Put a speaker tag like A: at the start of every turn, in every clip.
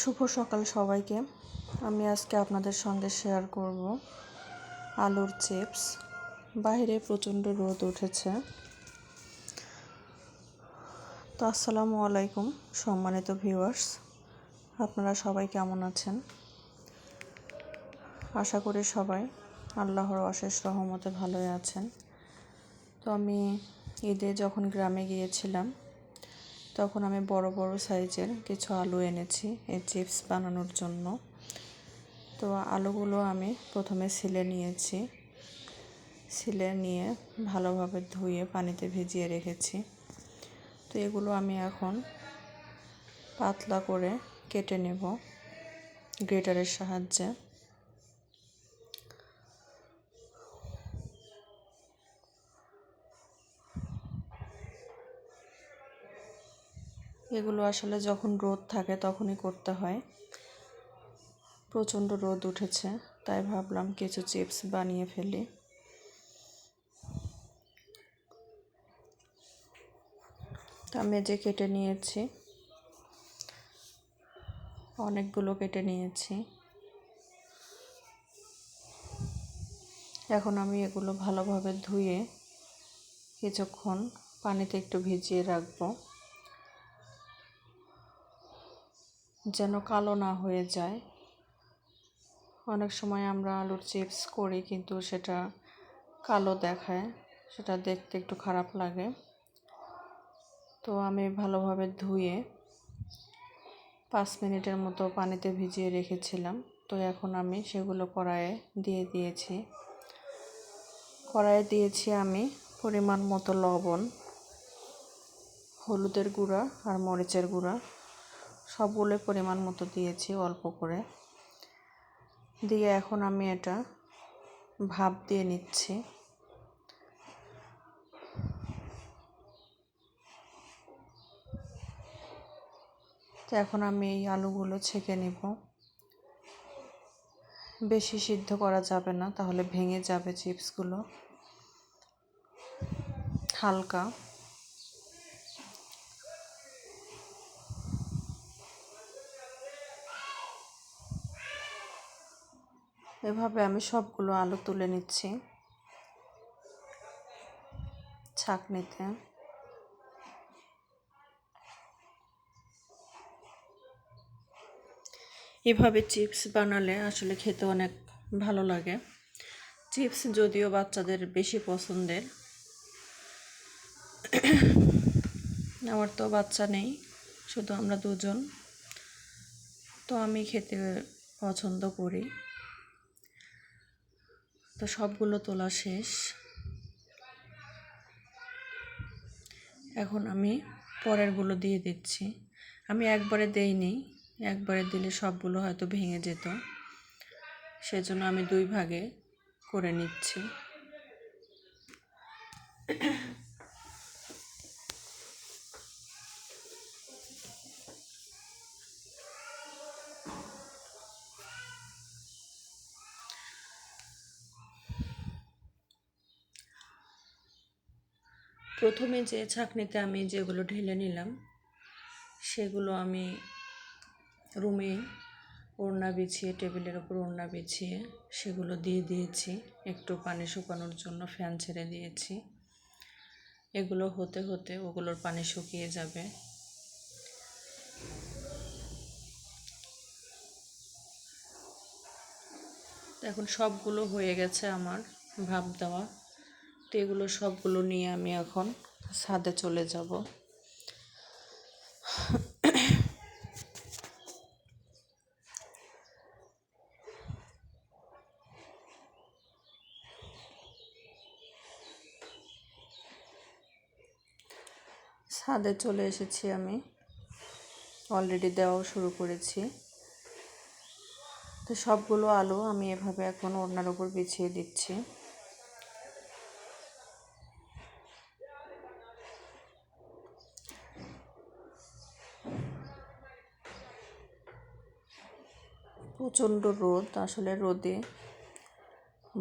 A: শুভ সকাল সবাইকে। আমি আজকে আপনাদের সঙ্গে শেয়ার করব আলুর চিপস বাইরে প্রচণ্ড রোদ উঠেছে। তো আসসালামু আলাইকুম, সম্মানিত ভিউয়ার্স আপনারা সবাই কেমন আছেন? আশা করি সবাই আল্লাহর অশেষ রহমতে ভালোই আছেন। তো আমি ঈদে যখন গ্রামে গিয়েছিলাম তখন আমি বড় বড় সাইজের কিছু আলু এনেছি এই চিপস বানানোর জন্য। তো আলুগুলো আমি প্রথমে সিলে নিয়েছি। সিলে নিয়ে ভালোভাবে ধুয়ে পানিতে ভিজিয়ে রেখেছি। তো এগুলো আমি এখন পাতলা করে কেটে নেব গ্রেটারের সাহায্যে। এগুলো আসলে যখন রোদ থাকে তখনই করতে হয়। প্রচণ্ড রোদ উঠেছে, তাই ভাবলাম কিছু চিপস বানিয়ে ফেলি। আমি যে কেটে নিয়েছি। অনেকগুলো কেটে নিয়েছি। এখন আমি এগুলো ভালোভাবে ধুয়ে কিছুক্ষণ পানিতে একটু ভিজিয়ে রাখব। যেন কালো না হয়ে যায়। অনেক সময় আমরা আলুর চিপস করি, কিন্তু সেটা কালো দেখায়, সেটা দেখতে একটু খারাপ লাগে। তো আমি ভালোভাবে ধুয়ে পাঁচ মিনিটের মতো পানিতে ভিজিয়ে রেখেছিলাম। তো এখন আমি সেগুলো কড়াইয়ে দিয়ে দিয়েছি। কড়াইয়ে দিয়েছি আমি পরিমাণ মতো লবণ, হলুদের গুঁড়া আর মরিচের গুঁড়া। সবগুলো পরিমাণ মতো দিয়েছি অল্প করে। দিয়ে এখন আমি এটা ভাপ দিয়ে নিচ্ছি। তো এখন আমি এই আলুগুলো ছেঁকে নিব। বেশি সিদ্ধ করা যাবে না, তাহলে ভেঙে যাবে চিপসগুলো। হালকা। এভাবে আমি সবগুলো আলু তুলে নিচ্ছি ছাকনিতে। এভাবে চিপস বানালে আসলে খেতে অনেক ভালো লাগে। চিপস যদিও বাচ্চাদের বেশি পছন্দের। আমার তো বাচ্চা নেই, শুধু আমরা দুজন। তো আমি খেতে পছন্দ করি। তো সবগুলো তোলা শেষ। এখন আমি পরেরগুলো দিয়ে দিচ্ছি। আমি একবারে দেইনি, একবারে দিলে সবগুলো হয়তো ভেঙে যেত। সেজন্য আমি দুই ভাগে করে নিচ্ছি। প্রথমে যে ছাঁকনিতে আমি যেগুলো ঢেলে নিলাম, সেগুলো আমি রুমে ওড়না বিছিয়ে, টেবিলের ওপর ওড়না বিছিয়ে সেগুলো দিয়ে দিয়েছি। একটু পানি শুকানোর জন্য ফ্যান ছেড়ে দিয়েছি। এগুলো হতে হতে ওগুলোর পানি শুকিয়ে যাবে। এখন সবগুলো হয়ে গেছে আমার ভাব দেওয়া। তো এগুলো সবগুলো নিয়ে আমি এখন ছাদে চলে যাব। ছাদে চলে এসেছি আমি। অলরেডি দেওয়াও শুরু করেছি। তো সবগুলো আলো আমি এভাবে এখন ওড়নার উপর বিছিয়ে দিচ্ছি। প্রচণ্ড রোদ আসলে রোদে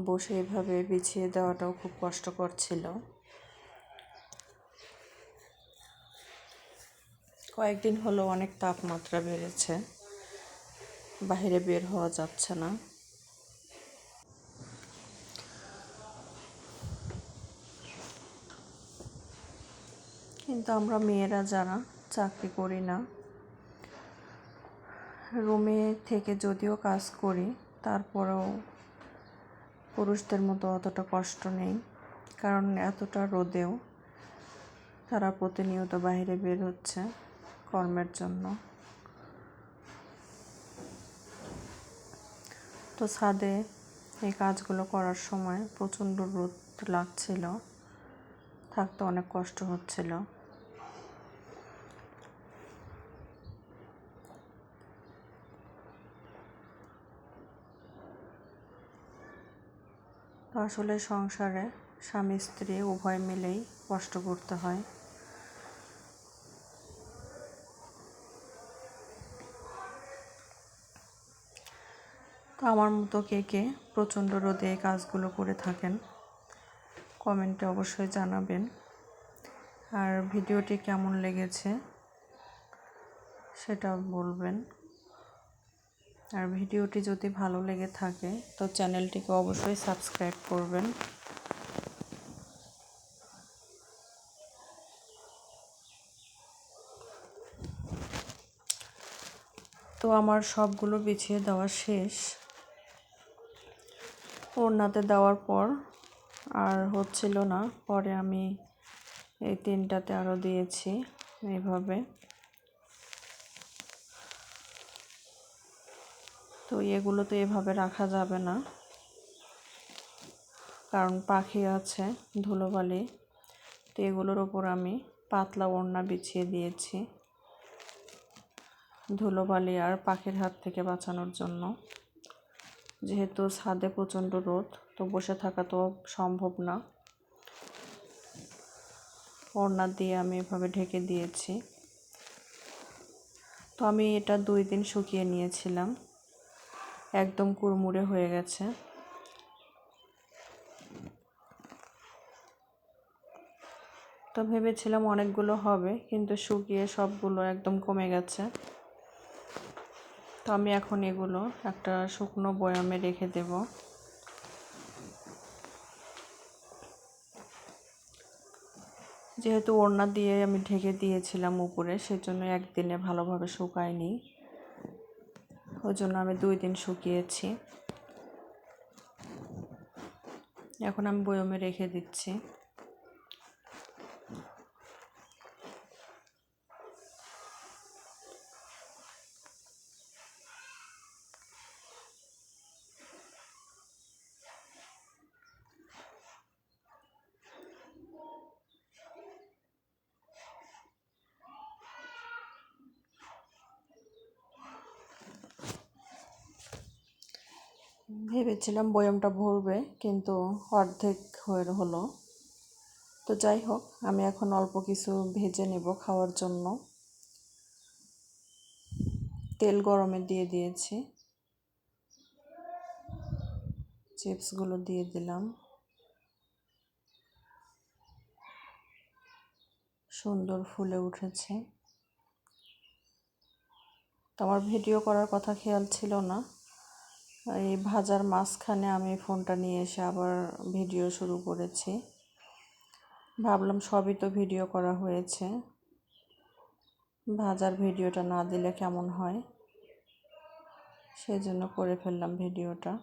A: বসে এভাবে বিছিয়ে দেওয়াটাও খুব কষ্টকর ছিল। কয়েকদিন হলো অনেক তাপমাত্রা বেড়েছে। বাইরে বের হওয়া যাচ্ছে না। কিন্তু আমরা মেয়েরা যারা চাকরি করি না রুমে থেকে যদিও কাজ করি, তারপরেও পুরুষদের মতো অতটা কষ্ট নেই, কারণ এতটা রোদেও তারা প্রতিনিয়ত বাইরে বের হচ্ছে কর্মের জন্য। তো ছাদে এই কাজগুলো করার সময় প্রচণ্ড রোদ লাগছিল, থাকতে অনেক কষ্ট হচ্ছিল। আসলে সংসারে স্বামী, স্ত্রী উভয় মিলেই কষ্ট করতে হয়। তো আমার মতো কে কে প্রচণ্ড রোদে এই কাজগুলো করে থাকেন, কমেন্টে অবশ্যই জানাবেন। আর ভিডিওটি কেমন লেগেছে সেটা বলবেন। আর ভিডিওটি যদি ভালো লেগে থাকে, তো চ্যানেলটিকে অবশ্যই সাবস্ক্রাইব করবেন। তো আমার সবগুলো বিছিয়ে দেওয়া শেষ। ওড়নাতে দেওয়ার পর আর হচ্ছিল না। পরে আমি এই তিনটাতে আরও দিয়েছি এইভাবে। তো এগুলো তো এভাবে রাখা যাবে না। কারণ পাখি আছে ধুলোবালি। তো এগুলোর ওপর আমি পাতলা ওড়না বিছিয়ে দিয়েছি। ধুলোবালি আর পাখির হাত থেকে বাঁচানোর জন্য। যেহেতু ছাদে প্রচণ্ড রোদ, তো বসে থাকা তো সম্ভব না। ওড়না দিয়ে আমি এভাবে ঢেকে দিয়েছি। তো আমি এটা দুই দিন শুকিয়ে নিয়েছিলাম। একদম কুড়মুড়ে হয়ে গেছে। তো ভেবেছিলাম অনেকগুলো হবে, কিন্তু শুকিয়ে সবগুলো একদম কমে গেছে। তো আমি এখন এগুলো একটা শুকনো বয়ামে রেখে দেব। যেহেতু ওড়না দিয়ে আমি ঢেকে দিয়েছিলাম উপরে, সেজন্য একদিনে ভালোভাবে শুকায়নি। ওই জন্য আমি দুই দিন শুকিয়েছি। এখন আমি বয়মে রেখে দিচ্ছি। ভেবেছিলাম বয়মটা ভরবে, কিন্তু অর্ধেক হয়ে হলো। তো যাই হোক, আমি এখন অল্প কিছু ভেজে নেব খাওয়ার জন্য। তেল গরমে দিয়ে দিয়েছি। চিপসগুলো দিয়ে দিলাম। সুন্দর ফুলে উঠেছে। তো আমার ভিডিও করার কথা খেয়াল ছিল না। এই ভাজার মাঝখানে আমি ফোনটা নিয়ে এসে আবার ভিডিও শুরু করেছি। ভাবলাম সবই তো ভিডিও করা হয়েছে। ভাজার ভিডিওটা না দিলে কেমন হয়? সেই জন্য করে ফেললাম ভিডিওটা।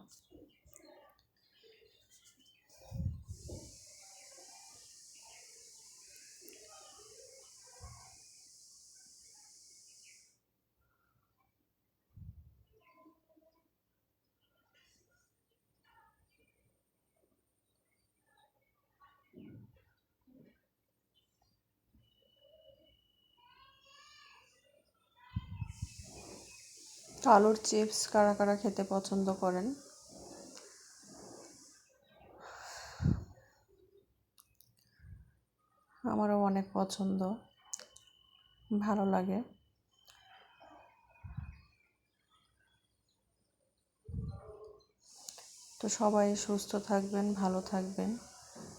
A: আলুর চিপস কারা কারা খেতে পছন্দ করেন? আমারও অনেক পছন্দ। ভালো লাগে। তো সবাই সুস্থ থাকবেন, ভালো থাকবেন।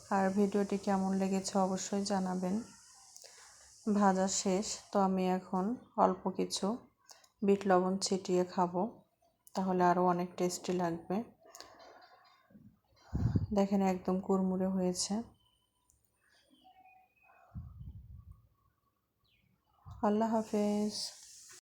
A: আর ভিডিওটি কেমন লেগেছে অবশ্যই জানাবেন। ভাজা শেষ, তো আমি এখন অল্প কিছু বিট লবণ ছিটিয়ে খাব, তাহলে আরও অনেক টেস্টি লাগবে। দেখেন একদম কুরমুরে হয়েছে। আল্লাহ হাফেজ।